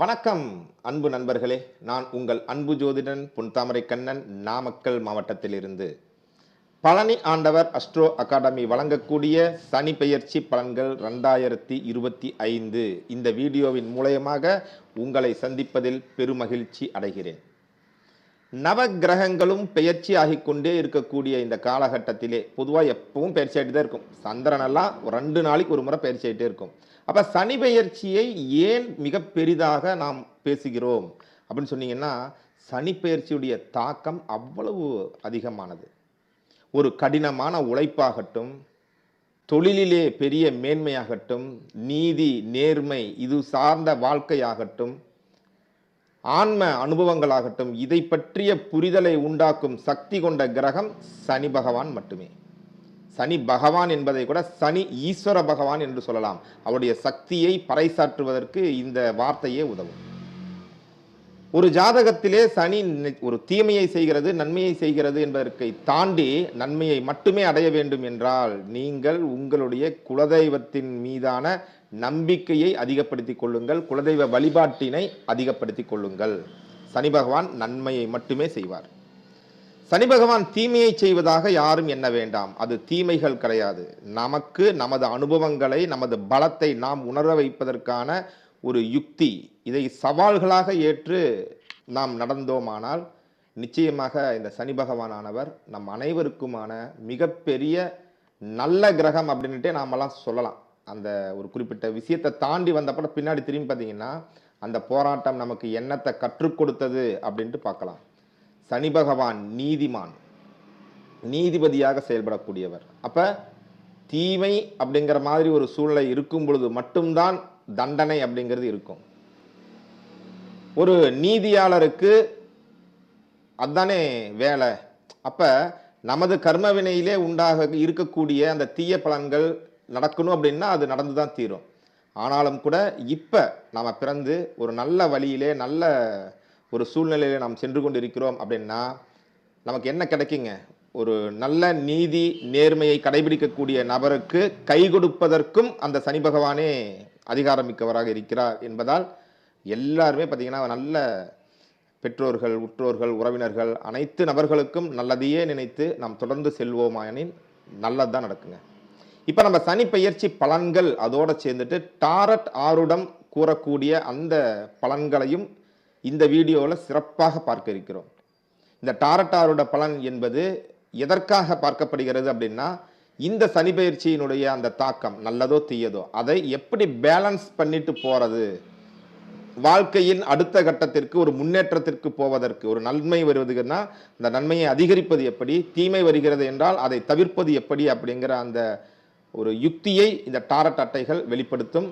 வணக்கம் அன்பு நண்பர்களே. நான் உங்கள் அன்பு ஜோதிடன் பொன்தாமரை கண்ணன் நாமக்கல் மாவட்டத்திலிருந்து. பழனி ஆண்டவர் அஸ்ட்ரோ அகாடமி வழங்கக்கூடிய சனி பெயர்ச்சி பலன்கள் ரெண்டாயிரத்தி இருபத்தி ஐந்து. இந்த வீடியோவின் மூலயமாக உங்களை சந்திப்பதில் பெருமகிழ்ச்சி அடைகிறேன். நவ கிரகங்களும் பெயர்ச்சி ஆகிக்கொண்டே இருக்கக்கூடிய இந்த காலகட்டத்திலே பொதுவாக எப்பவும் பயிற்சி ஆகிட்டு தான் இருக்கும் சந்திரனெல்லாம் ஒரு ரெண்டு நாளைக்கு ஒரு முறை பயிற்சி ஆகிட்டே இருக்கும். அப்போ சனி பெயர்ச்சியை ஏன் மிக பெரிதாக நாம் பேசுகிறோம்? அப்படின்னு சொன்னீங்கன்னா சனி பெயர்ச்சியுடைய தாக்கம் அவ்வளவு அதிகமானது. ஒரு கடினமான உழைப்பாகட்டும் தொழிலிலே பெரிய மேன்மையாகட்டும் நீதி நேர்மை இது சார்ந்த வாழ்க்கையாகட்டும் ஆன்ம அனுபவங்களாகட்டும் இதை பற்றிய புரிதலை உண்டாக்கும் சக்தி கொண்ட கிரகம் சனி பகவான் மட்டுமே. சனி பகவான் என்பதை கூட சனி ஈஸ்வர பகவான் என்று சொல்லலாம். அவருடைய சக்தியை பறைசாற்றுவதற்கு இந்த வார்த்தையே உதவும். ஒரு ஜாதகத்திலே சனி ஒரு தீமையை செய்கிறது நன்மையை செய்கிறது என்பதற்கை தாண்டி நன்மையை மட்டுமே அடைய வேண்டும் என்றால் நீங்கள் உங்களுடைய குலதெய்வத்தின் மீதான நம்பிக்கையை அதிகப்படுத்திக் கொள்ளுங்கள். குலதெய்வ வழிபாட்டினை அதிகப்படுத்திக் கொள்ளுங்கள். சனி பகவான் நன்மையை மட்டுமே செய்வார். சனி பகவான் தீமையை செய்வதாக யாரும் எண்ண வேண்டாம். அது தீமைகள் கிடையாது. நமக்கு நமது அனுபவங்களை நமது பலத்தை நாம் உணர வைப்பதற்கான ஒரு யுக்தி. இதை சவால்களாக ஏற்று நாம் நடந்தோமானால் நிச்சயமாக இந்த சனி பகவானானவர் நம் அனைவருக்குமான மிகப்பெரிய நல்ல கிரகம் அப்படின்ட்டே நாமெல்லாம் சொல்லலாம். அந்த ஒரு குறிப்பிட்ட விஷயத்தை தாண்டி வந்தப்பட பின்னாடி திரும்பி பார்த்தீங்கன்னா அந்த போராட்டம் நமக்கு என்னத்தை கற்றுக் கொடுத்தது அப்படின்ட்டு பார்க்கலாம். சனி பகவான் நீதிமான். நீதிபதியாக செயல்படக்கூடியவர். அப்போ தீமை அப்படிங்கிற மாதிரி ஒரு சூழ்நிலை இருக்கும் பொழுது மட்டும்தான் தண்டனை அப்படிங்கிறது இருக்கும். ஒரு நீதியாளருக்கு அதானே வேலை. அப்போ நமது கர்மவினையிலே உண்டாக இருக்கக்கூடிய அந்த தீய பலன்கள் நடக்கணும் அப்படின்னா அது நடந்து தான் தீரும். ஆனாலும் கூட இப்போ நாம் பிறந்து ஒரு நல்ல வழியிலே நல்ல ஒரு சூழ்நிலையில நாம் சென்று கொண்டிருக்கிறோம் அப்படின்னா நமக்கு என்ன கிடைக்குங்க? ஒரு நல்ல நீதி நேர்மையை கடைபிடிக்கக்கூடிய நபருக்கு கை கொடுப்பதற்கும் அந்த சனி பகவானே அதிகாரமிக்கவராக இருக்கிறார் என்பதால் எல்லாருமே பார்த்தீங்கன்னா நல்ல பெற்றோர்கள் உற்றோர்கள் உறவினர்கள் அனைத்து நபர்களுக்கும் நல்லதையே நினைத்து நாம் தொடர்ந்து செல்வோமாயனின் நல்லது தான் நடக்குங்க. இப்போ நம்ம சனி பயிற்சி பலன்கள் அதோடு சேர்ந்துட்டு டாரட் ஆருடம் கூறக்கூடிய அந்த பலன்களையும் இந்த வீடியோவில் சிறப்பாக பார்க்க இருக்கிறோம். இந்த டாரட்டாரோட பலன் என்பது எதற்காக பார்க்கப்படுகிறது அப்படின்னா இந்த சனி பயிற்சியினுடைய அந்த தாக்கம் நல்லதோ தீயதோ அதை எப்படி பேலன்ஸ் பண்ணிட்டு போகிறது வாழ்க்கையின் அடுத்த கட்டத்திற்கு ஒரு முன்னேற்றத்திற்கு போவதற்கு ஒரு நன்மை வருவதுன்னா அந்த நன்மையை அதிகரிப்பது எப்படி தீமை வருகிறது என்றால் அதை தவிர்ப்பது எப்படி அப்படிங்கிற அந்த ஒரு யுக்தியை இந்த டாரட் அட்டைகள் வெளிப்படுத்தும்.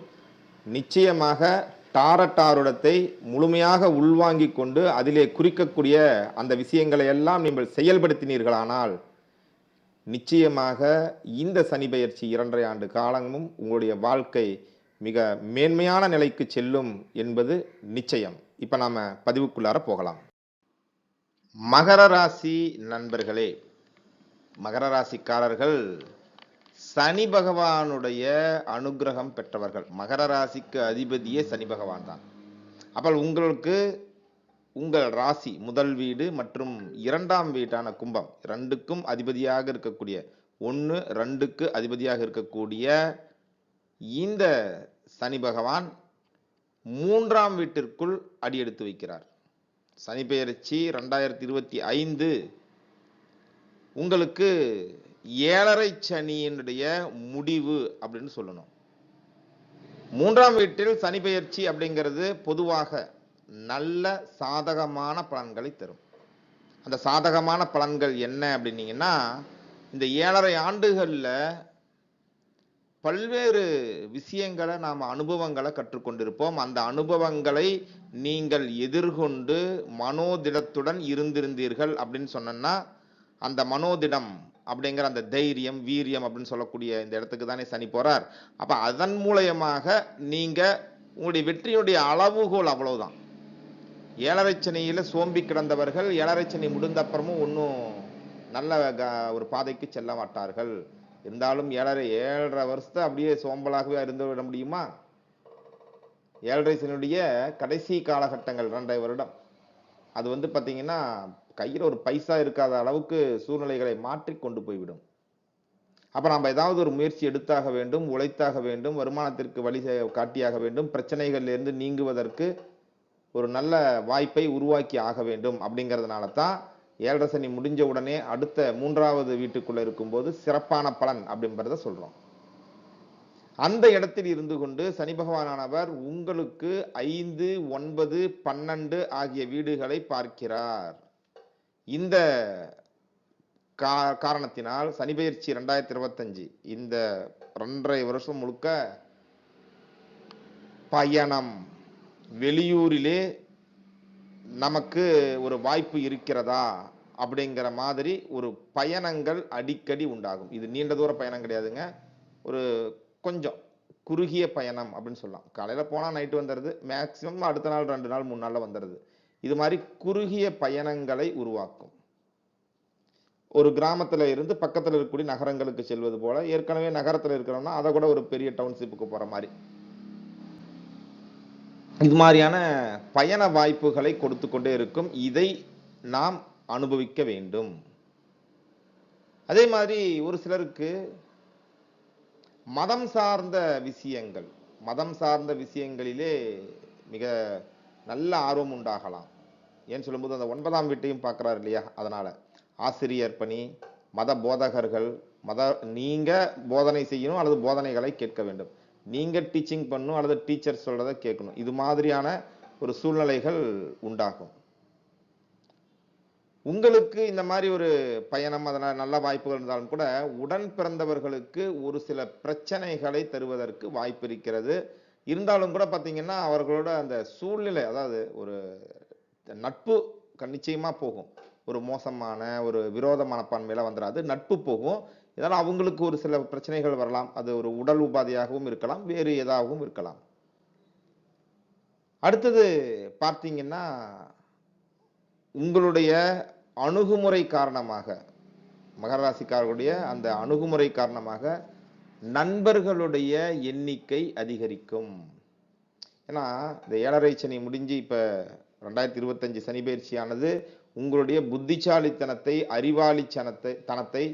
நிச்சயமாக டாரட்டாருடத்தை முழுமையாக உள்வாங்கி கொண்டு அதிலே குறிக்கக்கூடிய அந்த விஷயங்களை எல்லாம் நீங்கள் செயல்படுத்தினீர்களானால் நிச்சயமாக இந்த சனி பயிற்சி இரண்டரை ஆண்டு காலமும் உங்களுடைய வாழ்க்கை மிக மேன்மையான நிலைக்கு செல்லும் என்பது நிச்சயம். இப்போ நாம் பதிவுக்குள்ளார போகலாம். மகர ராசி நண்பர்களே மகர ராசிக்காரர்கள் சனி பகவானுடைய அனுக்கிரகம் பெற்றவர்கள். மகர ராசிக்கு அதிபதியே சனி பகவான் தான். அப்போ உங்களுக்கு உங்கள் ராசி முதல் வீடு மற்றும் இரண்டாம் வீட்டான கும்பம் ரெண்டுக்கும் அதிபதியாக இருக்கக்கூடிய ஒன்று ரெண்டுக்கு அதிபதியாக இருக்கக்கூடிய இந்த சனி பகவான் மூன்றாம் வீட்டிற்குள் அடியெடுத்து வைக்கிறார். சனி பெயர்ச்சி ரெண்டாயிரத்தி இருபத்தி ஐந்து. உங்களுக்கு ஏழரை சனியினுடைய முடிவு அப்படின்னு சொல்லணும். மூன்றாம் வீட்டில் சனி பெயர்ச்சி அப்படிங்கிறது பொதுவாக நல்ல சாதகமான பலன்களை தரும். அந்த சாதகமான பலன்கள் என்ன அப்படின்னீங்கன்னா இந்த ஏழரை ஆண்டுகளில் பல்வேறு விஷயங்களை நாம் அனுபவங்களை கற்றுக்கொண்டிருப்போம். அந்த அனுபவங்களை நீங்கள் எதிர்கொண்டு மனோதிடத்துடன் இருந்திருந்தீர்கள் அப்படின்னு சொன்னோன்னா அந்த மனோதிடம் அப்படிங்கிற அந்த தைரியம் வீரியம் அப்படின்னு சொல்லக்கூடிய இந்த இடத்துக்கு தானே சனி போகிறார் அப்போ அதன் மூலயமாக நீங்கள் உங்களுடைய வெற்றியுடைய அளவுகோல் அவ்வளவுதான். ஏழரை சனியில சோம்பி கிடந்தவர்கள் ஏழரை சனி முடிந்த அப்புறமும் ஒன்றும் நல்ல க- ஒரு பாதைக்கு செல்ல மாட்டார்கள். இருந்தாலும் ஏழரை ஏழரை வருஷத்தை அப்படியே சோம்பலாகவே இருந்து விட முடியுமா? ஏழரை சனியுடைய கடைசி காலகட்டங்கள் ரெண்டரை வருடம். அது வந்து பார்த்தீங்கன்னா கையில் ஒரு பைசா இருக்காத அளவுக்கு சூழ்நிலைகளை மாற்றி கொண்டு போய்விடும். அப்போ நம்ம ஏதாவது ஒரு முயற்சி எடுத்தாக வேண்டும் உழைத்தாக வேண்டும் வருமானத்திற்கு வழி காட்டியாக வேண்டும் பிரச்சனைகளிலிருந்து நீங்குவதற்கு ஒரு நல்ல வாய்ப்பை உருவாக்கி ஆக வேண்டும் அப்படிங்கிறதுனால தான் ஏழரை சனி முடிஞ்ச உடனே அடுத்த மூன்றாவது வீட்டுக்குள்ள இருக்கும்போது சிறப்பான பலன் அப்படிங்கிறத சொல்றோம். அந்த இடத்தில் இருந்து கொண்டு சனி பகவானானவர் உங்களுக்கு ஐந்து ஒன்பது பன்னெண்டு ஆகிய வீடுகளை பார்க்கிறார். இந்த கா- காரணத்தினால் சனி பயிற்சி ரெண்டாயிரத்தி இருபத்தஞ்சு இந்த ரெண்டரை வருஷம் முழுக்க பயணம் வெளியூரிலே நமக்கு ஒரு வாய்ப்பு இருக்கிறதா அப்படிங்கிற மாதிரி ஒரு பயணங்கள் அடிக்கடி உண்டாகும். இது நீண்ட தூர பயணம் கிடையாதுங்க. ஒரு கொஞ்சம் குறுகிய பயணம் அப்படின்னு சொல்லலாம். காலையில் போனால் நைட்டு வந்துடுது. மேக்ஸிமம் அடுத்த நாள் ரெண்டு நாள் மூணு நாளில் வந்துடுது. இது மாதிரி குறுகிய பயணங்களை உருவாக்கும். ஒரு கிராமத்துல இருந்து பக்கத்துல இருக்கக்கூடிய நகரங்களுக்கு செல்வது போல ஏற்கனவே நகரத்துல இருக்கிறோம்னா அதை கூட ஒரு பெரிய டவுன்ஷிப்புக்கு போற மாதிரி. இது மாதிரியான பயண வாய்ப்புகளை கொடுத்து கொண்டே இருக்கும். இதை நாம் அனுபவிக்க வேண்டும். அதே மாதிரி ஒரு சிலருக்கு மதம் சார்ந்த விஷயங்கள் மதம் சார்ந்த விஷயங்களிலே மிக நல்ல ஆர்வம் உண்டாகலாம். ஏன்னு சொல்லும்போது அந்த ஒன்பதாம் வீட்டையும் பார்க்குறாரு இல்லையா? அதனால ஆசிரியர் பணி மத போதகர்கள் மத நீங்க போதனை செய்யணும் அல்லது போதனைகளை கேட்க வேண்டும். நீங்க டீச்சிங் பண்ணணும் அல்லது டீச்சர் சொல்றதை கேட்கணும். இது மாதிரியான ஒரு சூழ்நிலைகள் உண்டாகும். உங்களுக்கு இந்த மாதிரி ஒரு பயணம் அதனால் நல்ல வாய்ப்புகள் இருந்தாலும் கூட உடன் பிறந்தவர்களுக்கு ஒரு சில பிரச்சனைகளை தருவதற்கு வாய்ப்பு இருக்கிறது. இருந்தாலும் கூட பார்த்தீங்கன்னா அவர்களோட அந்த சூழ்நிலை அதாவது ஒரு நட்பு நிச்சயமாக போகும். ஒரு மோசமான ஒரு விரோத மனப்பான்மையில வந்துடாது நட்பு போகும். இதனால் அவங்களுக்கு ஒரு சில பிரச்சனைகள் வரலாம். அது ஒரு உடல் உபாதையாகவும் இருக்கலாம். வேறு ஏதாகவும் இருக்கலாம். அடுத்தது பார்த்தீங்கன்னா உங்களுடைய அணுகுமுறை காரணமாக மகராசிக்காரர்களுடைய அந்த அணுகுமுறை காரணமாக நண்பர்களுடைய எண்ணிக்கை அதிகரிக்கும். ஏன்னா இந்த ஏழரை சனி முடிஞ்சு இப்போ ரெண்டாயிரத்தி இருபத்தஞ்சு சனி பயிற்சியானது உங்களுடைய புத்திசாலித்தனத்தை அறிவாளித்தனத்தை தனத்தை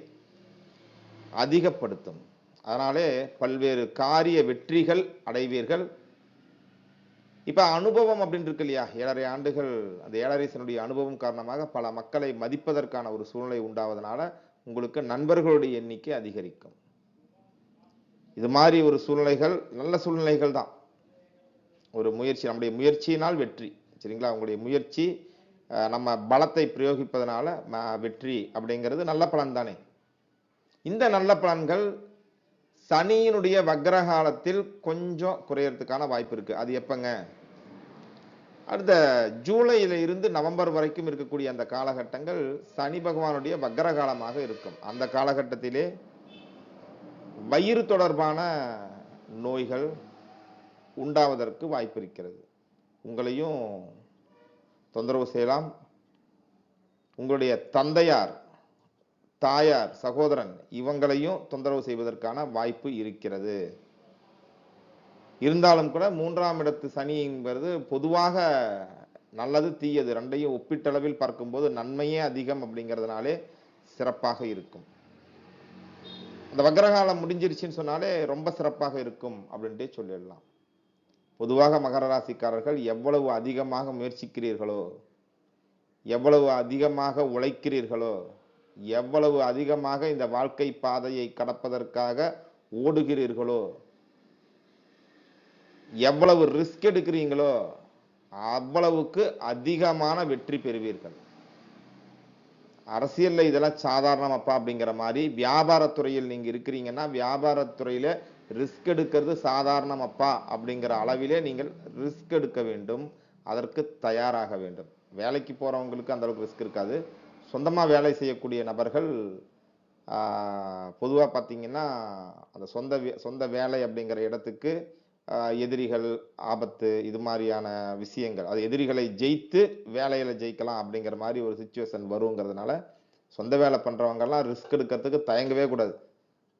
அதிகப்படுத்தும். அதனாலே பல்வேறு காரிய வெற்றிகள் அடைவீர்கள். இப்போ அனுபவம் அப்படின்னு இருக்கு இல்லையா? ஏழரை ஆண்டுகள் அந்த ஏழரைசனுடைய அனுபவம் காரணமாக பல மக்களை மதிப்பதற்கான ஒரு சூழ்நிலை உண்டாவதனால உங்களுக்கு நண்பர்களுடைய எண்ணிக்கை அதிகரிக்கும். இது மாதிரி ஒரு சூழ்நிலைகள் நல்ல சூழ்நிலைகள் தான். ஒரு முயற்சி நம்முடைய முயற்சியினால் வெற்றி. சரிங்களா? உங்களுடைய முயற்சி நம்ம பலத்தை பிரயோகிப்பதனால வெற்றி அப்படிங்கிறது நல்ல பலன் தானே. இந்த நல்ல பலன்கள் சனியினுடைய வக்ரகாலத்தில் கொஞ்சம் குறையறதுக்கான வாய்ப்பு இருக்கு. அது எப்பங்க? அடுத்த ஜூலையில இருந்து நவம்பர் வரைக்கும் இருக்கக்கூடிய அந்த காலகட்டங்கள் சனி பகவானுடைய வக்ரகாலமாக இருக்கும். அந்த காலகட்டத்திலே வயிறு தொடர்பான நோய்கள் உண்டாவதற்கு வாய்ப்பு இருக்கிறது உங்களையும் தொந்தரவு செய்யலாம். உங்களுடைய தந்தையார் தாயார் சகோதரன் இவங்களையும் தொந்தரவு செய்வதற்கான வாய்ப்பு இருக்கிறது. இருந்தாலும் கூட மூன்றாம் இடத்து சனி என்பது பொதுவாக நல்லது தீயது. ரெண்டையும் ஒப்பீட்டளவில் பார்க்கும்போது நன்மையே அதிகம் அப்படிங்கிறதுனாலே சிறப்பாக இருக்கும். அந்த வக்ரகாலம் முடிஞ்சிருச்சுன்னு சொன்னாலே ரொம்ப சிறப்பாக இருக்கும் அப்படின்ட்டு சொல்லிடலாம். பொதுவாக மகர ராசிக்காரர்கள் எவ்வளவு அதிகமாக முயற்சிக்கிறீர்களோ எவ்வளவு அதிகமாக உழைக்கிறீர்களோ எவ்வளவு அதிகமாக இந்த வாழ்க்கை பாதையை கடப்பதற்காக ஓடுகிறீர்களோ எவ்வளவு ரிஸ்க் எடுக்கிறீங்களோ அவ்வளவுக்கு அதிகமான வெற்றி பெறுவீர்கள். அரசியல்ல இதெல்லாம் சாதாரணமாப்பா அப்படிங்கிற மாதிரி வியாபாரத்துறையில் நீங்க இருக்கிறீங்கன்னா வியாபாரத்துறையில ரிஸ்க் எடுக்கிறது சாதாரணமாப்பா அப்படிங்கிற அளவிலே நீங்கள் ரிஸ்க் எடுக்க வேண்டும். அதற்கு தயாராக வேண்டும். வேலைக்கு போறவங்களுக்கு அந்த அளவுக்கு ரிஸ்க் இருக்காது. சொந்தமா வேலை செய்யக்கூடிய நபர்கள் பொதுவாக பார்த்தீங்கன்னா அந்த சொந்த வே- சொந்த வேலை அப்படிங்கிற இடத்துக்கு எதிரிகள் ஆபத்து இது மாதிரியான விஷயங்கள். அது எதிரிகளை ஜெயித்து வேலையில ஜெயிக்கலாம் அப்படிங்கிற மாதிரி ஒரு சுச்சுவேஷன் வருங்கிறதுனால சொந்த வேலை பண்றவங்க எல்லாம் ரிஸ்க் எடுக்கிறதுக்கு தயங்கவே கூடாது.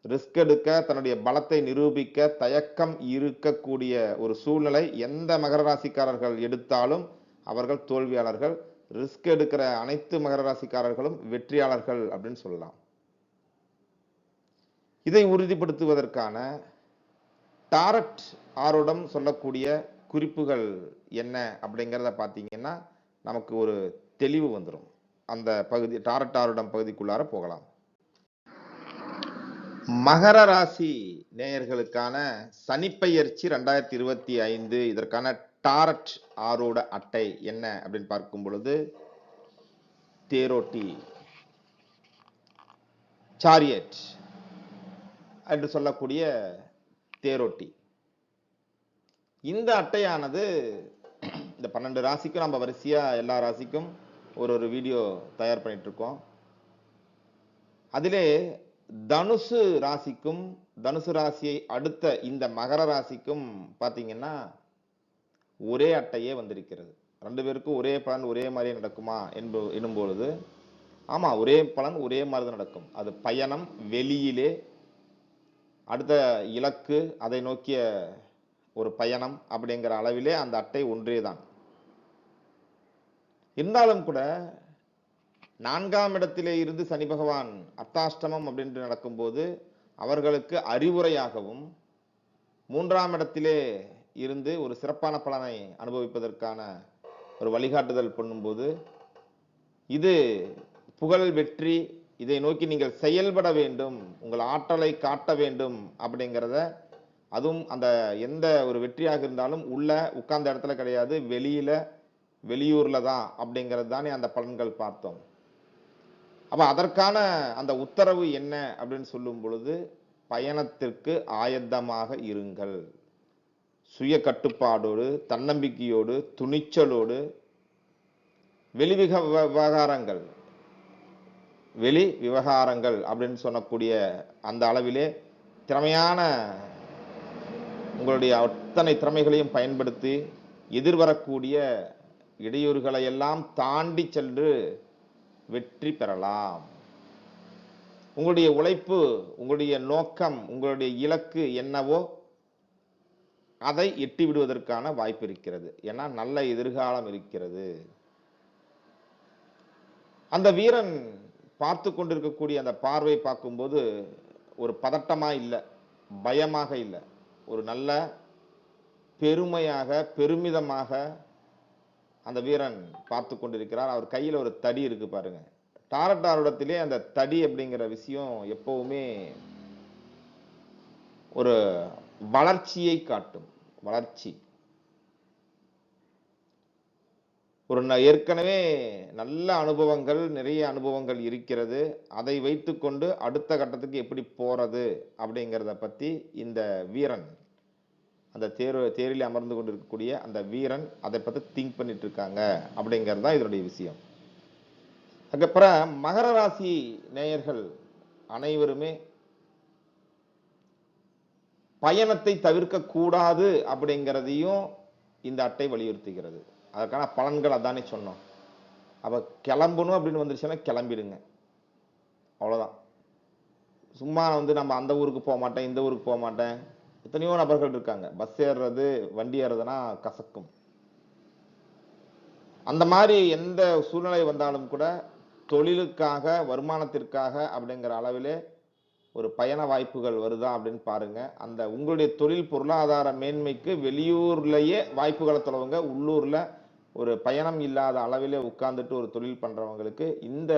ரிஸ்க் எடுக்க தன்னுடைய பலத்தை நிரூபிக்க தயக்கம் இருக்கக்கூடிய ஒரு சூழ்நிலை எந்த மகர ராசிக்காரர்கள் எடுத்தாலும் அவர்கள் தோல்வியாளர்கள். ரிஸ்க் எடுக்கிற அனைத்து மகர ராசிக்காரர்களும் வெற்றியாளர்கள் அப்படின்னு சொல்லலாம். இதை உறுதிப்படுத்துவதற்கான டாரட் ஆரோடம் சொல்லக்கூடிய குறிப்புகள் என்ன அப்படிங்கிறத பார்த்தீங்கன்னா நமக்கு ஒரு தெளிவு வந்துடும் அந்த பகுதி டாரட் ஆரோடம் பகுதிக்குள்ளார போகலாம். மகர ராசி நேயர்களுக்கான சனிப்பெயர்ச்சி ரெண்டாயிரத்தி இருபத்தி ஐந்து இதற்கான டாரட் ஆரோட அட்டை என்ன அப்படின்னு பார்க்கும் பொழுது தேரோட்டி சாரியட் என்று சொல்லக்கூடிய தேரோட்டி. இந்த அட்டையானது இந்த பன்னெண்டு ராசிக்கும் நம்ம வரிசையா எல்லா ராசிக்கும் ஒரு ஒரு வீடியோ தயார் பண்ணிட்டு இருக்கோம் அதிலே தனுசு ராசிக்கும் தனுசு ராசியை அடுத்த இந்த மகர ராசிக்கும் பார்த்தீங்கன்னா ஒரே அட்டையே வந்திருக்கிறது. ரெண்டு பேருக்கும் ஒரே பலன் ஒரே மாதிரியே நடக்குமா என்பது எனும்பொழுது பொழுது ஆமா ஒரே பலன் ஒரே மாதிரி தான் நடக்கும். அது பயணம் வெளியிலே அடுத்த இலக்கு அதை நோக்கிய ஒரு பயணம் அப்படிங்கிற அளவிலே அந்த அட்டை ஒன்றே தான் இருந்தாலும் கூட நான்காம் இடத்திலே இருந்து சனி பகவான் அர்த்தாஷ்டமம் அப்படின்று நடக்கும்போது அவர்களுக்கு அறிவுரையாகவும் மூன்றாம் இடத்திலே இருந்து ஒரு சிறப்பான பலனை அனுபவிப்பதற்கான ஒரு வழிகாட்டுதல் பண்ணும்போது இது புகழ் வெற்றி இதை நோக்கி நீங்கள் செயல்பட வேண்டும் உங்கள் ஆற்றலை காட்ட வேண்டும் அப்படிங்கிறத அதுவும் அந்த எந்த ஒரு வெற்றியாக இருந்தாலும் உள்ள உட்கார்ந்த இடத்துல கிடையாது வெளியில வெளியூர்ல தான் அப்படிங்கிறது தானே அந்த பலன்கள் பார்த்தோம். அப்ப அதற்கான அந்த உத்தரவு என்ன அப்படின்னு சொல்லும் பொழுது பயணத்திற்கு ஆயத்தமாக இருங்கள். சுய கட்டுப்பாடோடு தன்னம்பிக்கையோடு துணிச்சலோடு வெளிவிக விவகாரங்கள் வெளி விவகாரங்கள் அப்படின்னு சொல்லக்கூடிய அந்த அளவிலே திறமையான உங்களுடைய அத்தனை திறமைகளையும் பயன்படுத்தி எதிர்வரக்கூடிய இடையூறுகளை எல்லாம் தாண்டி சென்று வெற்றி பெறலாம். உங்களுடைய உழைப்பு உங்களுடைய நோக்கம் உங்களுடைய இலக்கு என்னவோ அதை எட்டி விடுவதற்கான வாய்ப்பு இருக்கிறது. ஏன்னா நல்ல எதிர்காலம் இருக்கிறது. அந்த வீரன் பார்த்து கொண்டிருக்கக்கூடிய அந்த பார்வை பார்க்கும்போது ஒரு பதட்டமாக இல்லை பயமாக இல்லை. ஒரு நல்ல பெருமையாக பெருமிதமாக அந்த வீரன் பார்த்து கொண்டிருக்கிறார். அவர் கையில் ஒரு தடி இருக்கு பாருங்க. டாரட்டாரிடத்திலே அந்த தடி அப்படிங்கிற விஷயம் எப்பவுமே ஒரு வளர்ச்சியை காட்டும். வளர்ச்சி. ஒரு ந- ஏற்கனவே நல்ல அனுபவங்கள் நிறைய அனுபவங்கள் இருக்கிறது. அதை வைத்துக்கொண்டு அடுத்த கட்டத்துக்கு எப்படி போகிறது அப்படிங்கிறத பற்றி இந்த வீரன் அந்த தேர் தேரில் அமர்ந்து கொண்டிருக்கக்கூடிய அந்த வீரன் அதை பற்றி திங்க் பண்ணிட்டு இருக்காங்க அப்படிங்கிறது தான் இதனுடைய விஷயம். அதுக்கப்புறம் மகர ராசி நேயர்கள் அனைவருமே பயணத்தை தவிர்க்க கூடாது அப்படிங்கிறதையும் இந்த அட்டை வலியுறுத்துகிறது. அதற்கான பலன்கள் அதானே சொன்னோம். அப்போ கிளம்பணும் அப்படின்னு வந்துருச்சுன்னா கிளம்பிடுங்க. அவ்வளோதான் சும்மா வந்து நம்ம அந்த ஊருக்கு போக மாட்டேன் இந்த ஊருக்கு போக மாட்டேன். எத்தனையோ நபர்கள் இருக்காங்க. பஸ் ஏறுறது வண்டி ஏறுறதுனா கசக்கும். அந்த மாதிரி எந்த சூழ்நிலை வந்தாலும் கூட தொழிலுக்காக வருமானத்திற்காக அப்படிங்கிற அளவிலே ஒரு பயண வாய்ப்புகள் வருதா அப்படின்னு பாருங்க. அந்த உங்களுடைய தொழில் பொருளாதார மேன்மைக்கு வெளியூர்லேயே வாய்ப்புகளை தொலைவங்க. உள்ளூரில் ஒரு பயணம் இல்லாத அளவிலே உட்கார்ந்துட்டு ஒரு தொழில் பண்ணுறவங்களுக்கு இந்த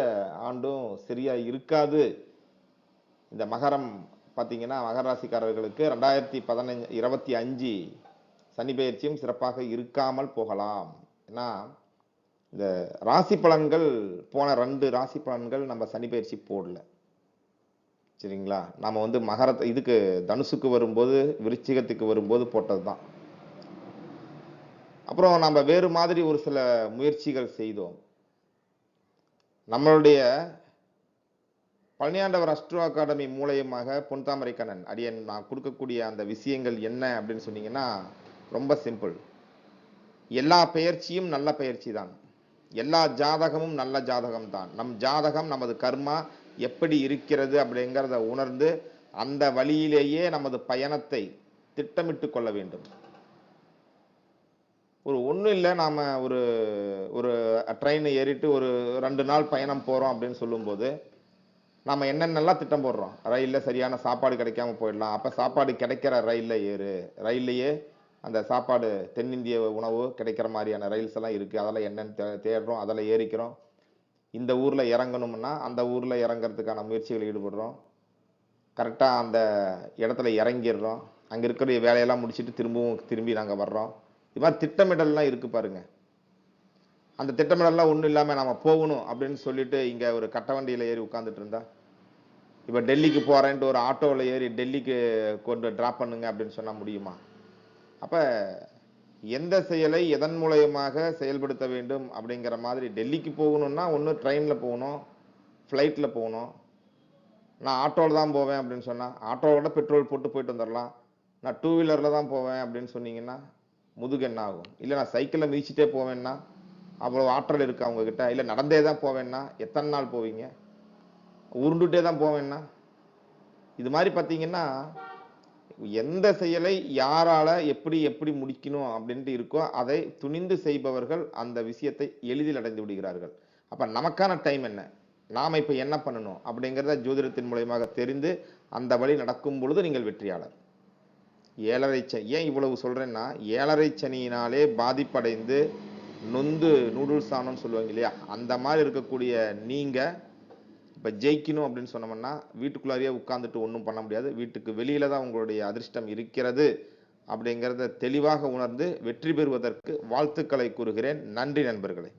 ஆண்டும் சரியாக இருக்காது. இந்த மகரம் பார்த்தீங்கன்னா மகராசிக்காரர்களுக்கு ரெண்டாயிரத்தி பதினஞ்சு இருபத்தி அஞ்சு சனி பயிற்சியும் சிறப்பாக இருக்காமல் போகலாம். ஏன்னா இந்த ராசி பலன்கள் போன ரெண்டு ராசி பலன்கள் நம்ம சனி பயிற்சி போடல. சரிங்களா? நம்ம வந்து மகரத்தை இதுக்கு தனுசுக்கு வரும்போது விருச்சிகத்துக்கு வரும்போது போட்டது தான் அப்புறம் நம்ம வேறு மாதிரி ஒரு சில முயற்சிகள் செய்தோம். நம்மளுடைய பழனியாண்டவர் அஸ்ட்ரோ அகாடமி மூலயமாக பொன்தாமரை கண்ணன் அடியன் நான் கொடுக்கக்கூடிய அந்த விஷயங்கள் என்ன அப்படின்னு சொன்னீங்கன்னா ரொம்ப சிம்பிள் எல்லா பெயர்ச்சியும் நல்ல பயிற்சி தான். எல்லா ஜாதகமும் நல்ல ஜாதகம் தான். நம் ஜாதகம் நமது கர்மா எப்படி இருக்கிறது அப்படிங்கிறத உணர்ந்து அந்த வழியிலேயே நமது பயணத்தை திட்டமிட்டு கொள்ள வேண்டும். ஒரு ஒன்றும் இல்லை நாம் ஒரு ஒரு ட்ரெயின் ஏறிட்டு ஒரு ரெண்டு நாள் பயணம் போகிறோம் அப்படின்னு சொல்லும்போது நம்ம என்னென்னலாம் திட்டம் போடுறோம்? ரயிலில் சரியான சாப்பாடு கிடைக்காம போயிடலாம். அப்போ சாப்பாடு கிடைக்கிற ரயிலில் ஏறு. ரயில்லையே அந்த சாப்பாடு தென்னிந்திய உணவு கிடைக்கிற மாதிரியான ரயில்ஸ் எல்லாம் இருக்குது அதெல்லாம் என்னென்னு தே தேடுறோம். அதில் ஏறிக்கிறோம். இந்த ஊரில் இறங்கணும்னா அந்த ஊரில் இறங்குறதுக்கான முயற்சிகள் ஈடுபடுறோம். கரெக்டாக அந்த இடத்துல இறங்கிடுறோம். அங்கே இருக்கிற வேலையெல்லாம் முடிச்சுட்டு திரும்பவும் திரும்பி நாங்கள் வர்றோம். இது மாதிரி திட்டமிடல்லாம் இருக்குது பாருங்க. அந்த திட்டமிடல்லாம் ஒன்றும் இல்லாமல் நம்ம போகணும் அப்படின்னு சொல்லிட்டு இங்கே ஒரு கட்ட வண்டியில் ஏறி உட்காந்துட்டு இருந்தா. இப்போ டெல்லிக்கு போகிறேன்ட்டு ஒரு ஆட்டோவில் ஏறி டெல்லிக்கு கொண்டு ட்ராப் பண்ணுங்க அப்படின்னு சொன்னால் முடியுமா? அப்போ எந்த செயலை எதன் மூலயமாக செயல்படுத்த வேண்டும் அப்படிங்கிற மாதிரி டெல்லிக்கு போகணும்னா ஒன்று ட்ரெயினில் போகணும் ஃப்ளைட்டில் போகணும். நான் ஆட்டோவில் தான் போவேன் அப்படின்னு சொன்னால் ஆட்டோவோட பெட்ரோல் போட்டு போயிட்டு வந்துடலாம் நான் டூ வீலரில் தான் போவேன் அப்படின்னு சொன்னீங்கன்னா முதுகு என்ன ஆகும் இல்லை நான் சைக்கிளில் மிதிச்சிட்டே போவேன்னா அவ்வளோ ஆற்றல் இருக்கா உங்ககிட்ட? இல்லை நடந்தே தான் போவேன்னா எத்தனை நாள் போவீங்க? உருண்டுட்டே தான் போவேன்னா? இது மாதிரி பார்த்தீங்கன்னா எந்த செயலை யாரால எப்படி எப்படி முடிக்கணும் அப்படின்ட்டு இருக்கோ அதை துணிந்து செய்பவர்கள் அந்த விஷயத்தை எளிதில் அடைந்து விடுகிறார்கள். அப்போ நமக்கான டைம் என்ன? நாம் இப்போ என்ன பண்ணணும் அப்படிங்கிறத ஜோதிடத்தின் மூலயமாக தெரிந்து அந்த வழி நடக்கும் பொழுது நீங்கள் வெற்றியாளர். ஏழரை சனி ஏன் இவ்வளவு சொல்கிறேன்னா ஏழரை சனியினாலே பாதிப்படைந்து நொந்து நூடுல்ஸ் ஆனோன்னு சொல்லுவாங்க இல்லையா? அந்த மாதிரி இருக்கக்கூடிய நீங்கள் இப்போ ஜெயிக்கணும் அப்படின்னு சொன்னோம்னா வீட்டுக்குள்ளாரியே உட்காந்துட்டு ஒன்றும் பண்ண முடியாது. வீட்டுக்கு வெளியில் தான் உங்களுடைய அதிர்ஷ்டம் இருக்கிறது அப்படிங்கிறத தெளிவாக உணர்ந்து வெற்றி பெறுவதற்கு வாழ்த்துக்களை கூறுகிறேன். நன்றி நண்பர்களே.